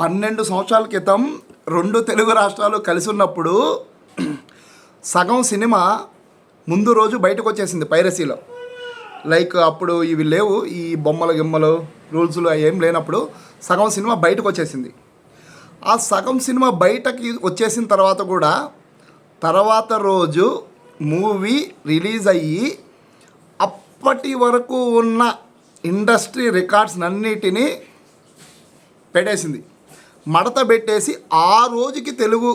పన్నెండు సంవత్సరాల క్రితం రెండు తెలుగు రాష్ట్రాలు కలిసి ఉన్నప్పుడు సగం సినిమా ముందు రోజు బయటకు వచ్చేసింది పైరసీలో. లైక్ అప్పుడు ఇవి లేవు ఈ బొమ్మలు గిమ్మలు రూల్స్లు అవి ఏం లేనప్పుడు సగం సినిమా బయటకు వచ్చేసింది ఆ సగం సినిమా బయటకి వచ్చేసిన తర్వాత కూడా తర్వాత రోజు మూవీ రిలీజ్ అయ్యి అప్పటి వరకు ఉన్న ఇండస్ట్రీ రికార్డ్స్ అన్నిటినీ పెట్టేసింది. మడత పెట్టేసి ఆ రోజుకి తెలుగు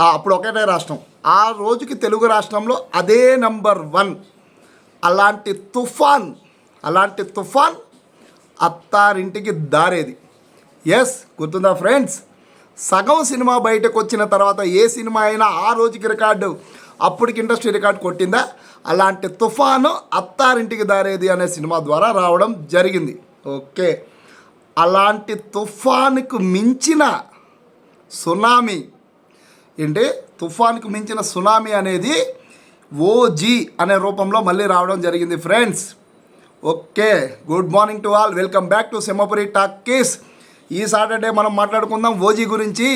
అప్పుడు ఒకటే రాష్ట్రం. ఆ రోజుకి తెలుగు రాష్ట్రంలో అదే నంబర్ వన్. అలాంటి తుఫాన్ అలాంటి తుఫాన్ అత్తారింటికి దారేది. ఎస్ గుర్తుందా ఫ్రెండ్స్ సగం సినిమా బయటకు వచ్చిన తర్వాత ఏ సినిమా అయినా ఆ రోజుకి రికార్డు అప్పటికి ఇండస్ట్రీ రికార్డు కొట్టిందా? అలాంటి తుఫాను అత్తారింటికి దారేది అనే సినిమా ద్వారా రావడం జరిగింది. ఓకే అలాంటి తుఫానుకు మించిన సునామీ. ఏంటి? తుఫాన్కు మించిన సునామీ అనేది ఓజీ అనే రూపంలో మళ్ళీ రావడం జరిగింది friends. Okay good morning to all. Welcome back to Semmapuri talkies ఈ సాటర్డే మనం మాట్లాడుకుందాం ఓజీ గురించి.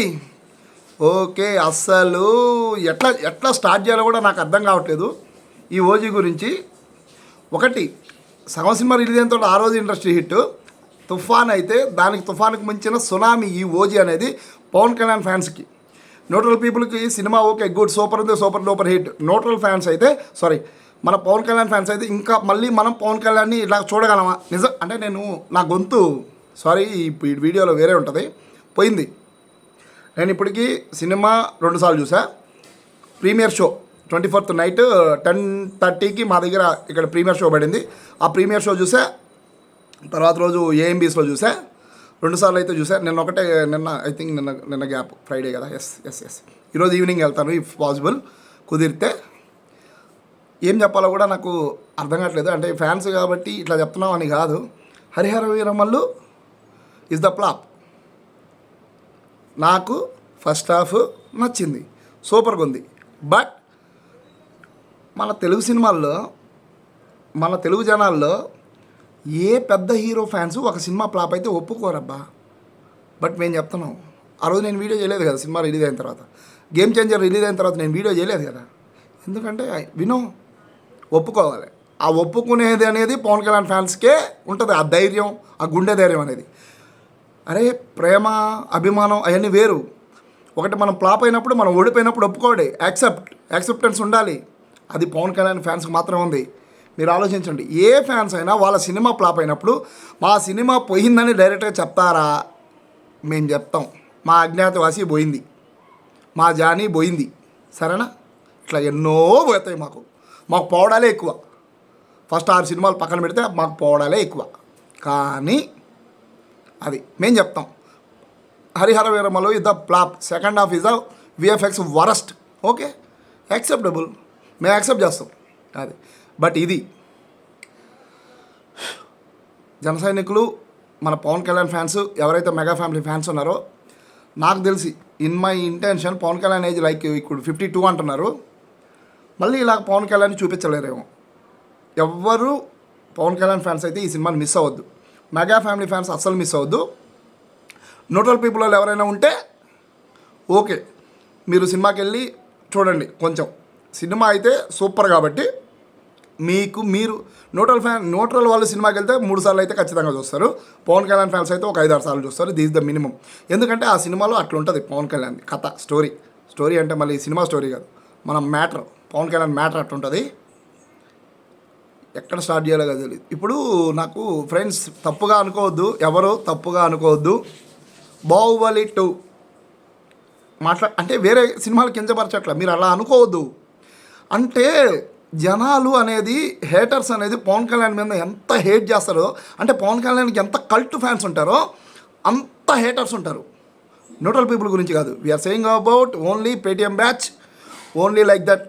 ఓకే అస్సలు ఎట్లా ఎట్లా స్టార్ట్ చేయాలో కూడా నాకు అర్థం కావట్లేదు ఈ ఓజీ గురించి. ఒకటి సగం సినిమా రిలీజ్ అయిన తర్వాత ఆ రోజు ఇండస్ట్రీ హిట్ తుఫాన్ అయితే దానికి తుఫాన్కి మించిన సునామీ ఈ ఓజీ అనేది పవన్ కళ్యాణ్ ఫ్యాన్స్కి. న్యూట్రల్ పీపుల్కి సినిమా ఓకే గుడ్ సూపర్ ఉంది super duper hit. Neutral fans అయితే సారీ మన పవన్ కళ్యాణ్ ఫ్యాన్స్ అయితే ఇంకా మళ్ళీ మనం పవన్ కళ్యాణ్ని ఇలా చూడగలమా? నిజం అంటే నేను నా గొంతు సారీ ఈ వీడియోలో వేరే ఉంటుంది పోయింది. నేను ఇప్పటికీ సినిమా రెండుసార్లు చూసా. Premiere show twenty fourth night ten థర్టీకి మా దగ్గర ఇక్కడ ప్రీమియర్ షో పడింది. ఆ ప్రీమియర్ షో చూసా తర్వాత రోజు ఏఎంబీస్లో చూసా. రెండుసార్లు అయితే చూసా. నిన్న ఒకటే నిన్న ఐ థింక్ నిన్న నిన్న గ్యాప్ ఫ్రైడే కదా. ఎస్ ఎస్ ఎస్ ఈరోజు ఈవినింగ్ వెళ్తాను ఇఫ్ పాసిబుల్ కుదిరితే. ఏం చెప్పాలో కూడా నాకు అర్థం కావట్లేదు. అంటే ఫ్యాన్స్ కాబట్టి ఇట్లా చెప్తున్నాం అని కాదు. Hari Hara Veera Mallu is the flop నాకు ఫస్ట్ హాఫ్ నచ్చింది. సూపర్గా ఉంది. బట్ మన తెలుగు సినిమాల్లో మన తెలుగు జనాల్లో ఏ పెద్ద హీరో ఫ్యాన్స్ ఒక సినిమా ఫ్లాప్ అయితే ఒప్పుకోరబ్బా. బట్ మేము చెప్తున్నాం. ఆ రోజు నేను వీడియో చేయలేదు కదా సినిమా రిలీజ్ అయిన తర్వాత. గేమ్ చేంజర్ రిలీజ్ అయిన తర్వాత నేను వీడియో చేయలేదు కదా. ఎందుకంటే వినో ఒప్పుకోవాలి. ఆ ఒప్పుకునేది అనేది పవన్ కళ్యాణ్ ఫ్యాన్స్కే ఉంటుంది ఆ ధైర్యం ఆ గుండె ధైర్యం అనేది. అరే ప్రేమ అభిమానం అవన్నీ వేరు. ఒకటి మనం ఫ్లాప్ అయినప్పుడు మనం ఓడిపోయినప్పుడు ఒప్పుకోడి యాక్సెప్ట్ యాక్సెప్టెన్స్ ఉండాలి. అది పవన్ కళ్యాణ్ ఫ్యాన్స్కి మాత్రమే ఉంది. మీరు ఆలోచించండి. ఏ ఫ్యాన్స్ అయినా వాళ్ళ సినిమా ఫ్లాప్ అయినప్పుడు మా సినిమా పోయిందని డైరెక్ట్గా చెప్తారా? మేము చెప్తాం. మా అజ్ఞాతవాసి పోయింది. మా జానీ పోయింది. సరేనా? ఇట్లా ఎన్నో పోతాయి మాకు. మాకు పోవడాలే ఎక్కువ. ఫస్ట్ ఆరు సినిమాలు పక్కన పెడితే మాకు పోవడాలే ఎక్కువ. కానీ అది మేము చెప్తాం. Hari Hara Veera Mallu is the flop. Second half is the VFX worst. Okay? Acceptable. మేము యాక్సెప్ట్ చేస్తాం. అది. బట్ ఇది జన సైనికులు మన పవన్ కళ్యాణ్ ఫ్యాన్స్ ఎవరైతే మెగా ఫ్యామిలీ ఫ్యాన్స్ ఉన్నారో నాకు తెలిసి in my intention Pawan Kalyan age like ఇప్పుడు ఫిఫ్టీ టూ అంటున్నారు. మళ్ళీ ఇలా పవన్ కళ్యాణ్ చూపించలేరేమో. ఎవ్వరు పవన్ కళ్యాణ్ ఫ్యాన్స్ అయితే ఈ సినిమాని మిస్ అవ్వద్దు. మెగా ఫ్యామిలీ ఫ్యాన్స్ అస్సలు మిస్ అవ్వద్దు. నోటల్ పీపుల్ ఎవరైనా ఉంటే ఓకే. మీరు సినిమాకి వెళ్ళి చూడండి కొంచెం. సినిమా అయితే సూపర్ కాబట్టి మీకు మీరు న్యూట్రల్ ఫ్యాన్ న్యూట్రల్ వాళ్ళు సినిమాకి వెళ్తే మూడు సార్లు అయితే ఖచ్చితంగా చూస్తారు. పవన్ కళ్యాణ్ ఫ్యాన్స్ అయితే ఒక ఐదు ఆరు సార్లు చూస్తారు. దిస్ ద మినిమం ఎందుకంటే ఆ సినిమాలో అట్లా ఉంటుంది పవన్ కళ్యాణ్ కథ స్టోరీ స్టోరీ అంటే మళ్ళీ సినిమా స్టోరీ కాదు. మన మ్యాటర్ పవన్ కళ్యాణ్ మ్యాటర్ అట్లుంటుంది. ఎక్కడ స్టార్ట్ చేయాలో కదా తెలియదు ఇప్పుడు నాకు ఫ్రెండ్స్ తప్పుగా అనుకోవద్దు ఎవరు తప్పుగా అనుకోవద్దు. బాహుబలి టూ మాట్లా అంటే వేరే సినిమాలు కించపరచట్ల మీరు అలా అనుకోవద్దు. అంటే జనాలు అనేది హేటర్స్ అనేది పవన్ కళ్యాణ్ మీద ఎంత హేట్ చేస్తారో అంటే పవన్ కళ్యాణ్కి ఎంత కల్ట్ ఫ్యాన్స్ ఉంటారో అంత హేటర్స్ ఉంటారు. న్యూట్రల్ పీపుల్ గురించి కాదు. We are saying about only Paytm batch only like that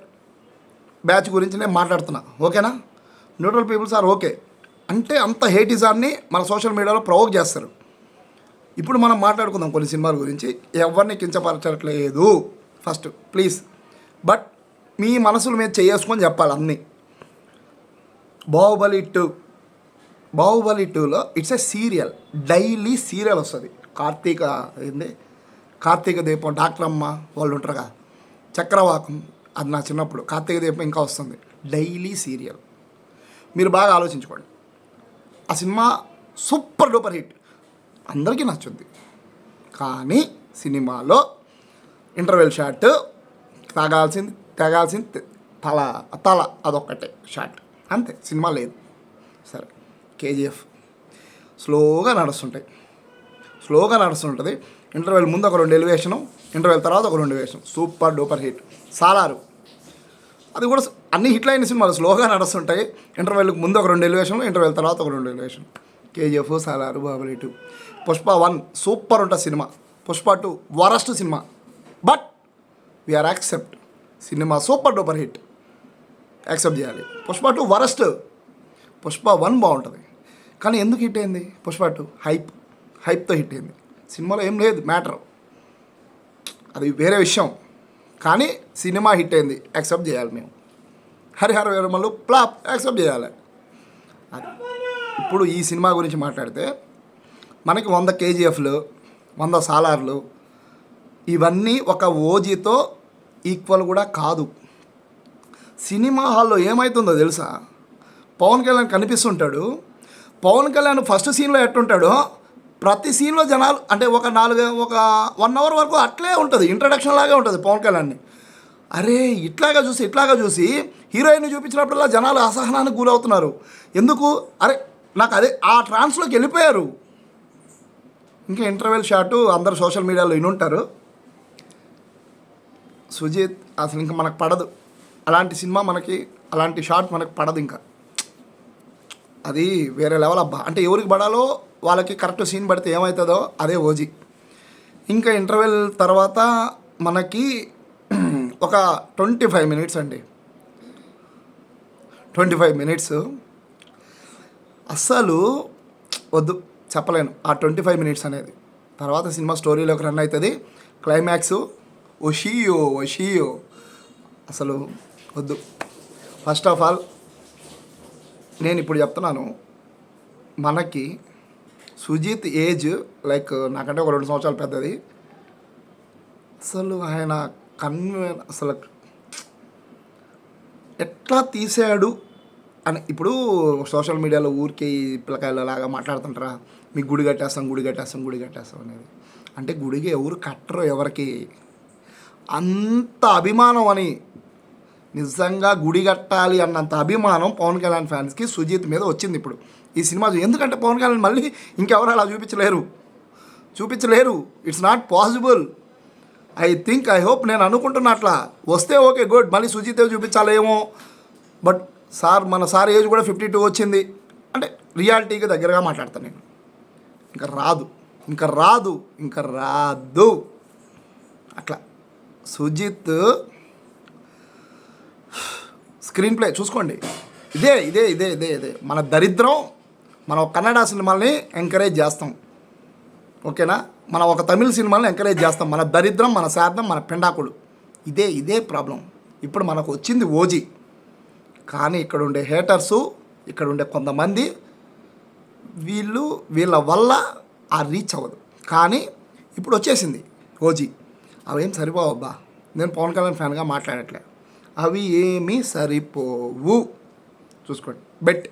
batch గురించి నేను మాట్లాడుతున్నా. ఓకేనా న్యూట్రల్ పీపుల్స్ ఆర్ ఓకే అంటే అంత హేటిజాన్ని మన సోషల్ మీడియాలో ప్రవోక్ చేస్తారు. ఇప్పుడు మనం మాట్లాడుకుందాం కొన్ని సినిమాల గురించి. ఎవరిని కించపరచట్లేదు. ఫస్ట్ ప్లీజ్ బట్ మీ మనసుల మీద చేసుకొని చెప్పాలి అన్నీ. బాహుబలి టూ బాహుబలి టూలో it's a serial daily serial వస్తుంది. కార్తీక ఏంది? కార్తీక దీపం డాక్టర్ అమ్మ వాళ్ళు ఉంటారుగా చక్రవాకం అది నా చిన్నప్పుడు. కార్తీక దీపం ఇంకా వస్తుంది. డైలీ సీరియల్ మీరు బాగా ఆలోచించుకోండి. ఆ సినిమా సూపర్ డూపర్ హిట్. అందరికీ నచ్చుద్ది. కానీ సినిమాలో ఇంటర్వెల్ షాట్ తాగాల్సింది. తాగాల్సింది తల తల అదొక్కటే షార్ట్ అంతే సినిమా లేదు. సరే కేజీఎఫ్. స్లోగా నడుస్తుంటాయి. స్లోగా నడుస్తుంటుంది. ఇంటర్వెల్ ముందు ఒక రెండు ఎలివేషను ఇంటర్వెల్ తర్వాత ఒక రెండు elevation super duper hit. Salaar. అది కూడా అన్ని హిట్లైన అయిన సినిమాలు స్లోగా నడుస్తుంటాయి. ఇంటర్వెల్కి ముందు ఒక రెండు ఎలివేషన్లు ఇంటర్వెల్ తర్వాత ఒక రెండు elevation KGF Salaar Baahubali two. Pushpa one super ఉంటుంది cinema. Pushpa two worst cinema. But we are accept cinema super duper hit. Accept చేయాలి. Pushpa two worst. Pushpa one బాగుంటుంది. కానీ ఎందుకు హిట్ అయింది? Pushpa two hype. హైప్తో హిట్ అయింది. సినిమాలో ఏం లేదు. మ్యాటర్. అది వేరే విషయం. కానీ సినిమా హిట్ అయింది. యాక్సెప్ట్ చేయాలి మేము. హరిహర వీరమలు ప్లాప్. యాక్సెప్ట్ చేయాలి. అది. ఇప్పుడు ఈ సినిమా గురించి మాట్లాడితే మనకి వంద కేజీఎఫ్లు వంద సాలార్లు ఇవన్నీ ఒక ఓజీతో ఈక్వల్ కూడా కాదు. సినిమా హాల్లో ఏమవుతుందో తెలుసా? పవన్ కళ్యాణ్ కనిపిస్తుంటాడు. పవన్ కళ్యాణ్ ఫస్ట్ సీన్లో ఎట్టుంటాడో ప్రతి సీన్లో జనాలు అంటే ఒక నాలుగు ఒక వన్ అవర్ వరకు అట్లే ఉంటుంది ఇంట్రడక్షన్ లాగే ఉంటుంది పవన్ కళ్యాణ్ని. అరే ఇట్లాగా చూసి ఇట్లాగా చూసి హీరోయిన్ చూపించినప్పుడల్లా జనాలు అసహనానికి గురవుతున్నారు. ఎందుకు? అరే నాకు అదే ఆ ట్రాన్స్లోకి వెళ్ళిపోయారు. ఇంకా ఇంటర్వెల్ షాటు అందరు సోషల్ మీడియాలో వినుంటారు సుజిత్ అసలు ఇంకా మనకు పడదు. అలాంటి సినిమా మనకి అలాంటి షాట్ మనకు పడదు ఇంకా. అది వేరే లెవెల్ అబ్బా. అంటే ఎవరికి పడాలో వాళ్ళకి కరెక్ట్ సీన్ పడితే ఏమవుతుందో అదే ఓజీ. ఇంకా ఇంటర్వెల్ తర్వాత మనకి ఒక ట్వంటీ ఫైవ్ మినిట్స్ అండి. Twenty five minutes. అస్సలు వద్దు చెప్పలేను. ఆ ట్వంటీ ఫైవ్ మినిట్స్ అనేది. తర్వాత సినిమా స్టోరీలోకి రన్ అవుతుంది. క్లైమాక్స్ ఒషియో ఒషియో. అసలు వద్దు. ఫస్ట్ ఆఫ్ ఆల్ నేను ఇప్పుడు చెప్తున్నాను మనకి సుజిత్ ఏజ్ లైక్ నాకంటే ఒక రెండు సంవత్సరాలు పెద్దది. అసలు ఆయన కన్వే అసలు ఎట్లా తీసాడు అని ఇప్పుడు సోషల్ మీడియాలో ఊరికే పిల్లకాయలలాగా మాట్లాడుతుంటారా? మీకు గుడి కట్టేస్తాం గుడి కట్టేస్తాం గుడి కట్టేస్తాం అనేది. అంటే గుడికి ఎవరు కట్టరు ఎవరికి. అంత అభిమానం అని నిజంగా గుడి కట్టాలి అన్నంత అభిమానం పవన్ కళ్యాణ్ ఫ్యాన్స్కి సుజిత్ మీద వచ్చింది ఇప్పుడు. ఈ సినిమా ఎందుకంటే పవన్ కళ్యాణ్ మళ్ళీ ఇంకెవరు అలా చూపించలేరు. చూపించలేరు. It's not possible I think I hope నేను అనుకుంటున్నా అట్లా వస్తే ఓకే గుడ్. మళ్ళీ సుజిత్ చూపించాలేమో. బట్ సార్ మన సార్ ఏజ్ కూడా ఫిఫ్టీ టూ వచ్చింది. అంటే రియాలిటీకి దగ్గరగా మాట్లాడతాను నేను. ఇంకా రాదు. ఇంకా రాదు. ఇంకా రాదు. అట్లా. సుజిత్. స్క్రీన్ ప్లే చూసుకోండి. ఇదే ఇదే ఇదే ఇదే ఇదే. మన దరిద్రం మనం కన్నడ సినిమాల్ని ఎంకరేజ్ చేస్తాం. ఓకేనా? మనం ఒక తమిళ సినిమాలను ఎంకరేజ్ చేస్తాం. మన దరిద్రం మన శార్థం మన పెండాకుడు ఇదే ఇదే ప్రాబ్లం ఇప్పుడు మనకు వచ్చింది ఓజీ. కానీ ఇక్కడ ఉండే హేటర్సు ఇక్కడ ఉండే కొంతమంది వీళ్ళు వీళ్ళ వల్ల ఆ రీచ్ అవ్వదు. కానీ ఇప్పుడు వచ్చేసింది ఓజీ. అవేం సరిపోవబ్బా. నేను పవన్ కళ్యాణ్ ఫ్యాన్గా మాట్లాడట్లే. అవి ఏమీ సరిపోవు. చూసుకోండి. బెట్.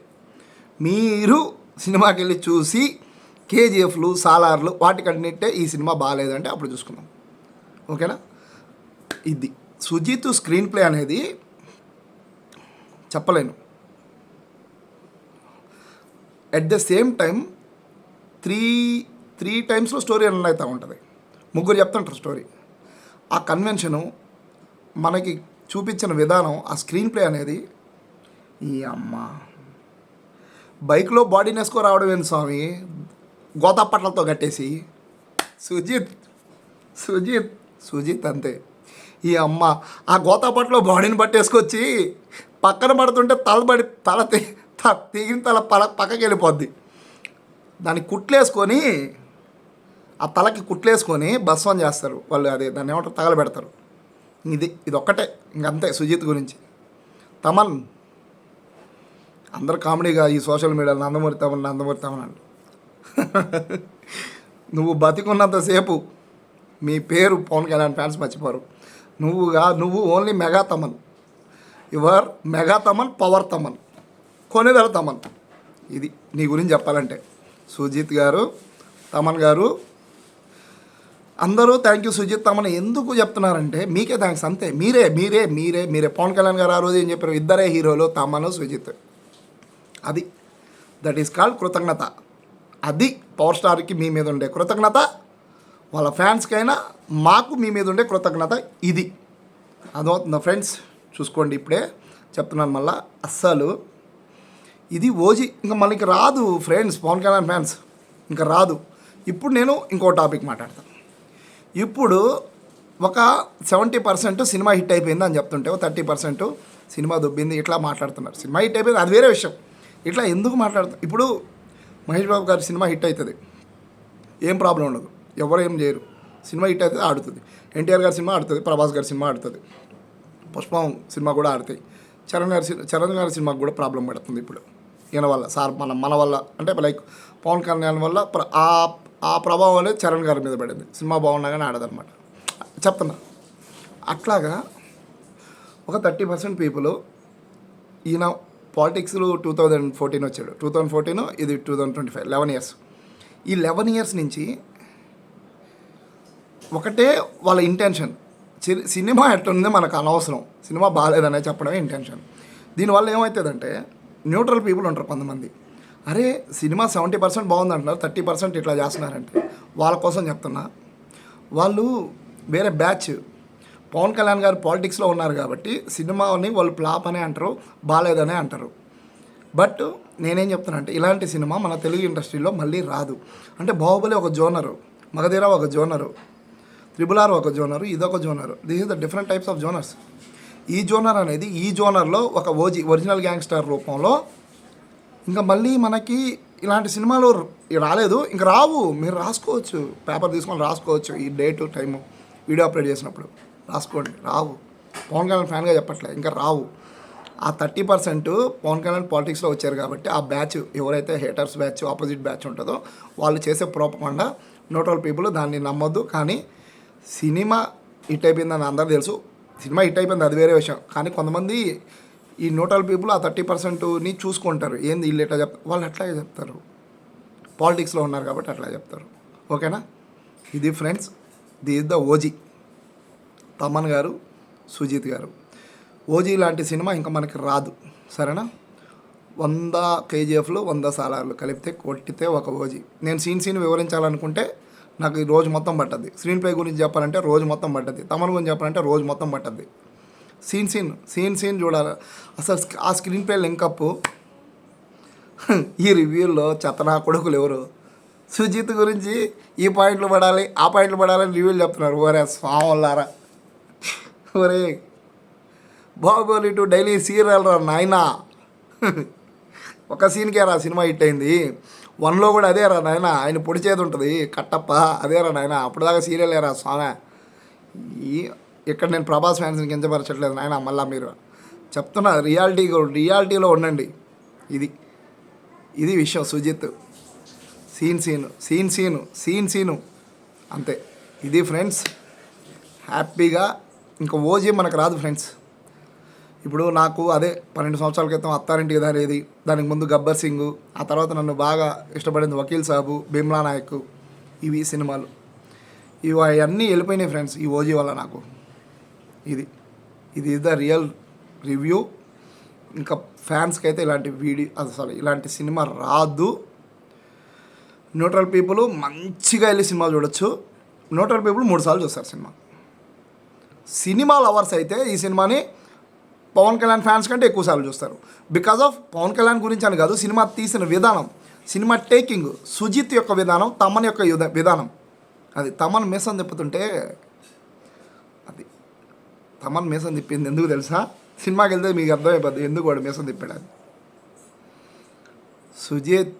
మీరు సినిమాకి వెళ్ళి చూసి కేజీఎఫ్లు సాలార్లు వాటికన్నింటే ఈ సినిమా బాగాలేదంటే అప్పుడు చూసుకుందాం. ఓకేనా? ఇది. సుజిత్ స్క్రీన్ ప్లే అనేది చెప్పలేను. At the same time three three టైమ్స్లో స్టోరీ రన్ అవుతూ ఉంటుంది. ముగ్గురు చెప్తుంటారు స్టోరీ. ఆ కన్వెన్షను మనకి చూపించిన విధానం ఆ స్క్రీన్ ప్లే అనేది ఈ అమ్మ. బైక్లో బాడీ నెసుకో రావడం ఏంటి స్వామి? గోతాపట్లతో కట్టేసి. సుజిత్ సుజిత్ సుజిత్ అంతే. ఈ అమ్మ ఆ గోతాపట్లో బాడీని పట్టేసుకొచ్చి పక్కన పడుతుంటే తల పడి తల తీ తీగిన తల పల పక్కకి వెళ్ళిపోద్ది. దాన్ని కుట్లేసుకొని ఆ తలకి కుట్లేసుకొని భస్వం చేస్తారు. వాళ్ళు అదే దాన్ని ఏమంటారు? తగలబెడతారు. ఇది ఇది ఒక్కటే. ఇంకంతే సుజిత్ గురించి. తమన్ అందరు కామెడీగా ఈ సోషల్ మీడియాలో నందమూరి తమన్ నందమూరి తమన్ అంట. నువ్వు బతికున్నంతసేపు మీ పేరు పవన్ కళ్యాణ్ ఫ్యాన్స్ మర్చిపోరు. నువ్వుగా నువ్వు only mega Thaman. Your mega Thaman power Thaman. కొనేదల Thaman. ఇది నీ గురించి చెప్పాలంటే. సుజిత్ గారు తమన్ గారు అందరూ థ్యాంక్ యూ సుజిత్ తమన్ ఎందుకు చెప్తున్నారంటే మీకే థ్యాంక్స్ అంతే. మీరే మీరే మీరే మీరే. పవన్ కళ్యాణ్ గారు ఆ రోజు ఏం చెప్పారు? ఇద్దరే హీరోలు తమను సుజిత్. అది. దట్ ఈస్ కాల్డ్ కృతజ్ఞత. అది పవర్ స్టార్కి మీ మీద ఉండే కృతజ్ఞత. వాళ్ళ ఫ్యాన్స్కైనా మాకు మీ మీద ఉండే కృతజ్ఞత ఇది. అదవుతుందా ఫ్రెండ్స్ చూసుకోండి ఇప్పుడే. చెప్తున్నాను మళ్ళా. అస్సలు. ఇది ఓజీ. ఇంకా మనకి రాదు ఫ్రెండ్స్ పవన్ కళ్యాణ్ ఫ్యాన్స్ ఇంకా రాదు. ఇప్పుడు నేను ఇంకో టాపిక్ మాట్లాడతాను. ఇప్పుడు ఒక సెవెంటీ పర్సెంట్ సినిమా హిట్ అయిపోయింది అని చెప్తుంటే ఒక థర్టీ పర్సెంట్ సినిమా దుబ్బింది ఇట్లా మాట్లాడుతున్నారు. సినిమా హిట్ అయిపోయింది అది వేరే విషయం. ఇట్లా ఎందుకు మాట్లాడుతున్నారు ఇప్పుడు మహేష్ బాబు గారి సినిమా హిట్ అవుతుంది ఏం ప్రాబ్లం ఉండదు. ఎవరు ఏం చేయరు. సినిమా హిట్ అవుతుంది ఆడుతుంది. ఎన్టీఆర్ గారి సినిమా ఆడుతుంది ప్రభాస్ గారి సినిమా ఆడుతుంది. పుష్పం సినిమా కూడా ఆడుతాయి. చరణ్ గారి చరణ్ గారి సినిమాకి కూడా ప్రాబ్లం పడుతుంది ఇప్పుడు. ఈయన వల్ల సార్ మన మన వల్ల అంటే లైక్ పవన్ కళ్యాణ్ వల్ల ఆ ఆ ప్రభావం అనేది చరణ్ గారి మీద పడింది. సినిమా బాగుండగానే కానీ ఆడదన్నమాట. చెప్తున్నా. అట్లాగా ఒక థర్టీ పర్సెంట్ పీపుల్ ఈయన పాలిటిక్స్లో టూ థౌజండ్ ఫోర్టీన్ వచ్చాడు. టూ థౌజండ్ ఫోర్టీన్ ఇది two thousand twenty five eleven years. ఈ లెవెన్ ఇయర్స్ నుంచి ఒకటే వాళ్ళ ఇంటెన్షన్. సినిమా ఎట్లుందో మనకు అనవసరం. సినిమా బాగాలేదనే చెప్పడమే ఇంటెన్షన్. దీనివల్ల ఏమవుతుందంటే న్యూట్రల్ పీపుల్ ఉంటారు కొంతమంది. అరే సినిమా సెవెంటీ పర్సెంట్ బాగుంది అంటున్నారు థర్టీ పర్సెంట్ ఇట్లా చేస్తున్నారంటే. వాళ్ళ కోసం చెప్తున్నా. వాళ్ళు వేరే బ్యాచ్. పవన్ కళ్యాణ్ గారు పాలిటిక్స్లో ఉన్నారు కాబట్టి సినిమాని వాళ్ళు ప్లాప్ అనే అంటారు బాగాలేదనే అంటారు. బట్ నేనేం చెప్తున్నా అంటే ఇలాంటి సినిమా మన తెలుగు ఇండస్ట్రీలో మళ్ళీ రాదు. అంటే బాహుబలి ఒక జోనరు మగధీర ఒక జోనరు త్రిబుల్ ఆర్ ఒక జోనరు ఇదొక genre. This is the different types of genres ఈ జోనర్ అనేది ఈ జోనర్లో ఒక ఓజీ ఒరిజినల్ గ్యాంగ్స్టర్ రూపంలో ఇంకా మళ్ళీ మనకి ఇలాంటి సినిమాలు రాలేదు. ఇంకా రావు మీరు రాసుకోవచ్చు. పేపర్ తీసుకొని రాసుకోవచ్చు ఈ డేటు టైము వీడియో అప్లోడ్ చేసినప్పుడు. రాసుకోండి. రావు. పవన్ కళ్యాణ్ ఫ్యాన్గా చెప్పట్లే. ఇంకా రావు. ఆ థర్టీ పర్సెంట్ పవన్ కళ్యాణ్ పాలిటిక్స్లో వచ్చారు కాబట్టి ఆ బ్యాచ్ ఎవరైతే హేటర్స్ బ్యాచ్ ఆపోజిట్ బ్యాచ్ ఉంటుందో వాళ్ళు చేసే ప్రోపకుండా నోటల్ పీపుల్ దాన్ని నమ్మొద్దు. కానీ సినిమా హిట్ అయిపోయిందని అందరూ తెలుసు. సినిమా హిట్ అయిపోయింది అది వేరే విషయం. కానీ కొంతమంది ఈ నోటల్ పీపుల్ ఆ థర్టీ పర్సెంట్ని చూసుకుంటారు. ఏంది వీళ్ళు ఎట్లా చెప్తారు వాళ్ళు అట్లాగే చెప్తారు. పాలిటిక్స్లో ఉన్నారు కాబట్టి అట్లా చెప్తారు. ఓకేనా? ఇది friends the is the OG. Thaman గారు సుజీత్ గారు. ఓజీ లాంటి సినిమా ఇంకా మనకి రాదు. సరేనా? వంద కేజీఎఫ్లు వంద సాలార్లు కలిపితే కొట్టితే ఒక ఓజీ. నేను సీన్ సీన్ వివరించాలనుకుంటే నాకు ఈ రోజు మొత్తం పట్టద్ది స్క్రీన్ ప్లే గురించి చెప్పాలంటే రోజు మొత్తం పట్టద్ది తమన్ గురించి చెప్పాలంటే రోజు మొత్తం పట్టద్ది సీన్ సీన్ సీన్ సీన్ చూడాలి. అసలు ఆ స్క్రీన్ ప్లే లింకప్ ఈ రివ్యూల్లో చెత్తనా కొడుకులు ఎవరు? సుజిత్ గురించి ఈ పాయింట్లు పడాలి ఆ పాయింట్లు పడాలని రివ్యూలు చెప్తున్నారు. ఓరే స్వాములారా. ఒరే బాహుబలి టు డైలీ సీరియల్ రా నాయనా. ఒక సీన్కే రా సినిమా హిట్ అయింది. వన్లో కూడా అదే రా నాయన. ఆయన పొడి చేతి ఉంటుంది. కట్టప్ప అదే రా నాయన. అప్పటిదాకా సీరియల్ రా స్వామి. ఈ ఇక్కడ నేను ప్రభాస్ ఫ్యాన్స్ని కించపరచట్లేదు నాయన మళ్ళా మీరు. చెప్తున్నా రియాలిటీ రియాలిటీలో ఉండండి. ఇది ఇది విషయం Sujeeth. Scene scene scene scene scene scene. అంతే. ఇది ఫ్రెండ్స్ హ్యాపీగా ఇంకా ఓజీ మనకు రాదు ఫ్రెండ్స్. ఇప్పుడు నాకు అదే పన్నెండు సంవత్సరాల క్రితం అత్తారింటికి దారేది. దానికి ముందు గబ్బర్ సింగ్ ఆ తర్వాత నన్ను బాగా ఇష్టపడింది వకీల్ సాబు బిమ్లా నాయక్ ఇవి సినిమాలు. ఇవి అవన్నీ వెళ్ళిపోయినాయి ఫ్రెండ్స్ ఈ ఓజీ వల్ల నాకు. ఇది ఇది ద రియల్ రివ్యూ ఇంకా ఫ్యాన్స్కి అయితే ఇలాంటి వీడియో అసలు ఇలాంటి సినిమా రాదు. న్యూట్రల్ పీపుల్ మంచిగా వెళ్ళి సినిమా చూడొచ్చు. న్యూట్రల్ పీపుల్ మూడు సార్లు చూస్తారు సినిమా. సినిమా లవర్స్ అయితే ఈ సినిమాని పవన్ కళ్యాణ్ ఫ్యాన్స్ కంటే ఎక్కువ సార్లు చూస్తారు. బికాజ్ ఆఫ్ పవన్ కళ్యాణ్ గురించి అని కాదు సినిమా తీసిన విధానం సినిమా టేకింగ్ సుజిత్ యొక్క విధానం తమన్ యొక్క యుధ- విధానం. అది తమన్ మిస్ అని చెప్తుంటే తమన్ మీసం తిప్పింది ఎందుకు తెలుసా? సినిమాకి వెళ్తే మీకు అర్థమైపోద్ది ఎందుకు వాడు మీసం తిప్పాడు అది సుజిత్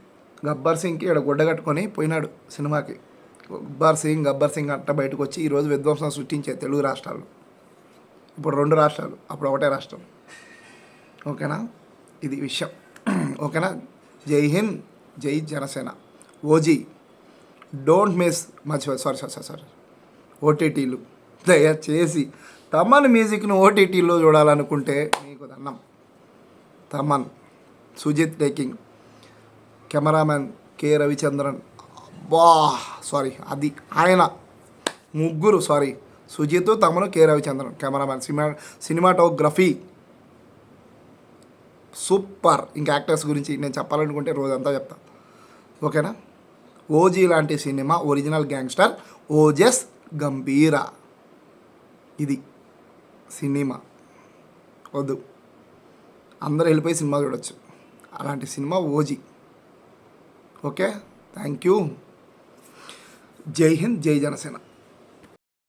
గబ్బర్ సింగ్కి ఇక్కడ గుడ్డ కట్టుకొని పోయినాడు సినిమాకి. గబ్బర్ సింగ్ గబ్బర్ సింగ్ అట్ట బయటకు వచ్చి ఈరోజు విధ్వంసం సృష్టించే తెలుగు రాష్ట్రాలు. ఇప్పుడు రెండు రాష్ట్రాలు అప్పుడు ఒకటే రాష్ట్రం. ఓకేనా? ఇది విషయం. ఓకేనా? Jai Hind Jai Janasena. OG don't miss మర్చిపో సారీ సారీ సారీ సారీ ఓటీటీలు దయచేసి తమన్ మ్యూజిక్ను ఓటీటీలో చూడాలనుకుంటే మీకు అన్నం Thaman Sujeeth taking cameraman K Ravichandran. బా సారీ అది ఆయన ముగ్గురు sorry Sujeeth Thaman K Ravichandran cameraman cinema cinematography super. ఇంకా యాక్టర్స్ గురించి నేను చెప్పాలనుకుంటే రోజంతా చెప్తాను ఓకేనా? ఓజీ లాంటి సినిమా ఒరిజినల్ గ్యాంగ్స్టర్ ఓజెస్ గంభీర. ఇది. సినిమా. వద్దు. అందరూ వెళ్ళిపోయి సినిమా చూడొచ్చు. అలాంటి cinema OG. Okay? Thank you Jai Hind Jai Janasena.